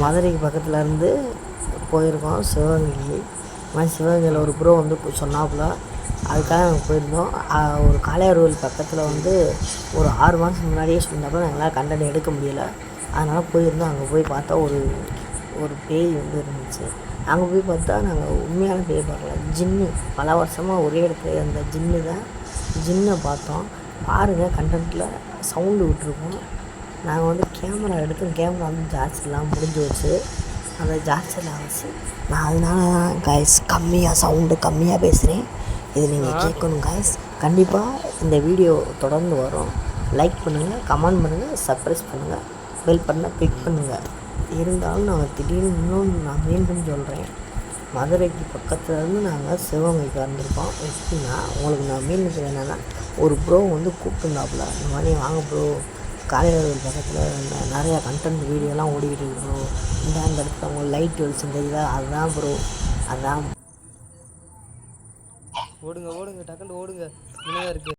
மதுரைக்கு பக்கத்தில் இருந்து போயிருக்கோம் சிவகங்கைக்கு. மாதிரி சிவகங்கையில் ஒரு ப்ரோ வந்து சொன்னாப்புல. அதுக்காக நாங்கள் போயிருந்தோம். ஒரு காளையார்கோவில் பக்கத்தில் வந்து ஒரு ஆறு மாதத்துக்கு முன்னாடியே சொன்னப்போ எங்களால் கண்டனம் எடுக்க முடியல. அதனால் போயிருந்தோம். அங்கே போய் பார்த்தா ஒரு ஒரு பேய் வந்து இருந்துச்சு. அங்கே போய் பார்த்தா நாங்கள் உண்மையான பேய் பார்க்கல. ஜின்னு. பல வருஷமாக ஒரே இடத்துல இருந்த ஜின்னு தான் ஜின்னை பார்த்தோம். பாருங்கள் கண்டென்ட்டில் சவுண்டு விட்ருக்கோம் நாங்கள் வந்து கேமரா எடுத்தோம் கேமரா வந்து ஜாஸ்திலாம் முடிஞ்சு வச்சு அந்த ஜாஸ்தியில் வச்சு நான் அதனால தான் கைஸ் கம்மியாக சவுண்டு கம்மியாக பேசுகிறேன் இது நீங்கள் கேட்கணும் கைஸ் கண்டிப்பாக இந்த வீடியோ தொடர்ந்து வரும். லைக் பண்ணுங்கள் கமெண்ட் பண்ணுங்கள் சப்ஸ்கிரைப் பண்ணுங்கள் பெல் பண்ண கிளிக் பண்ணுங்கள் இருந்தாலும் நாங்கள் திடீர்னு இன்னும் நான் மீண்டும் சொல்கிறேன் மதுரைக்கு பக்கத்துல இருந்து நாங்கள் சிவகங்கைக்கு வந்திருக்கோம். எப்படின்னா உங்களுக்கு நான் மீண்டும் என்னென்னா ஒரு ப்ரோ வந்து கூப்பிட்டுருந்தாப்புல இந்த மாதிரி வாங்க ப்ரோ காலையில் பக்கத்தில் நிறையா கண்டென்ட் வீடியோலாம் ஓடிக்கிட்டு இருக்கு ப்ரோ இந்த அந்த இடத்துல அவங்க லைட் வெளிச்சம் தெரியுதா? அதுதான் ப்ரோ அதுதான் ஓடுங்க ஓடுங்க டக்குன்னு ஓடுங்க. இணையாக இருக்குது